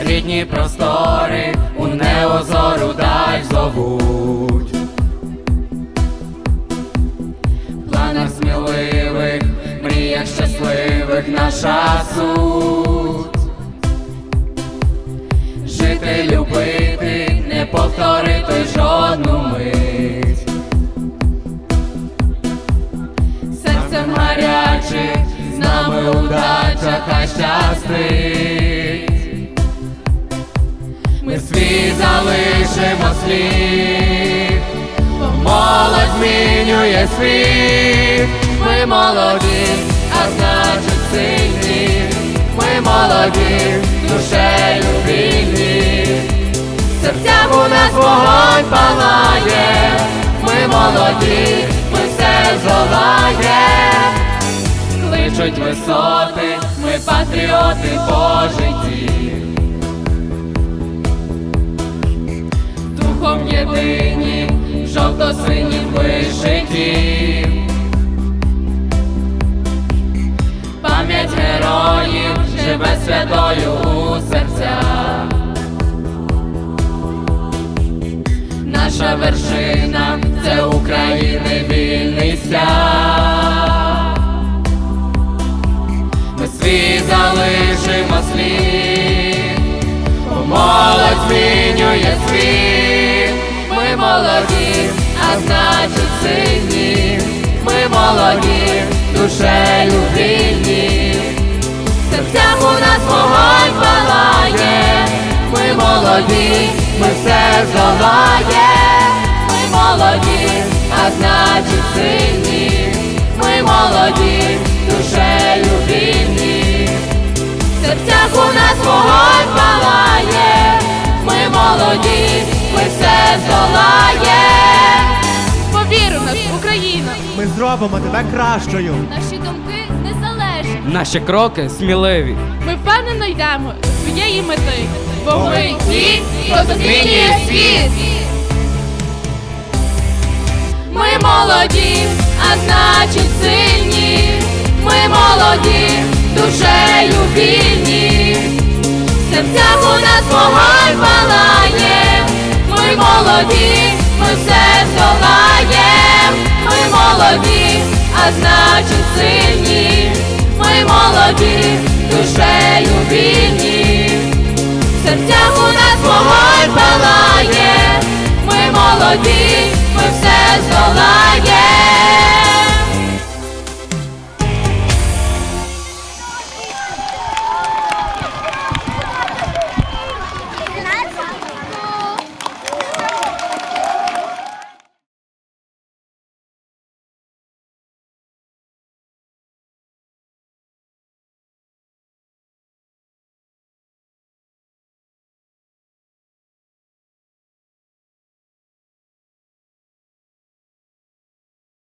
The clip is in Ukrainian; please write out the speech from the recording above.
блакитні простори у неозору даль зовуть. В планах сміливих, мріях щасливих наша суть. Жити, любити, не повторити жодну мить. Серцем гарячих, з нами удача хай щастить. Ми залишимо слід, молодь змінює світ. Ми молоді, а значить сильні. Ми молоді, душею вільні. В серцях у нас вогонь палає. Ми молоді, ми все здолаєм. Кличуть висоти, ми патріоти по житті. Духом єдині, жовто-сині вишиті. Пам'ять героїв живе святою у серцях. Наша вершина це України вільний стяг. Молоді, а значить сильні. Ми молоді, душею вільні. Серцях у нас вогонь палає. Ми молоді, ми все здолаєм. Ми молоді, а значить сильні. Ми молоді, душею вільні. Серцях у нас вогонь палає. Ми молоді, все. Повір у нас, Україна! Ми зробимо тебе кращою. Наші думки незалежні. Наші кроки сміливі. Ми впевнено йдемо до своєї мети. Бо ми ті, хто змінює світ. Ми молоді, а значить сильні. Ми молоді, душею вільні. Серцях у нас вогонь палає. Молоді, ми все здолаєм. Ми молоді, а значить сильні. Ми молоді, душею вільні. В серцях у нас вогонь палає. Ми молоді,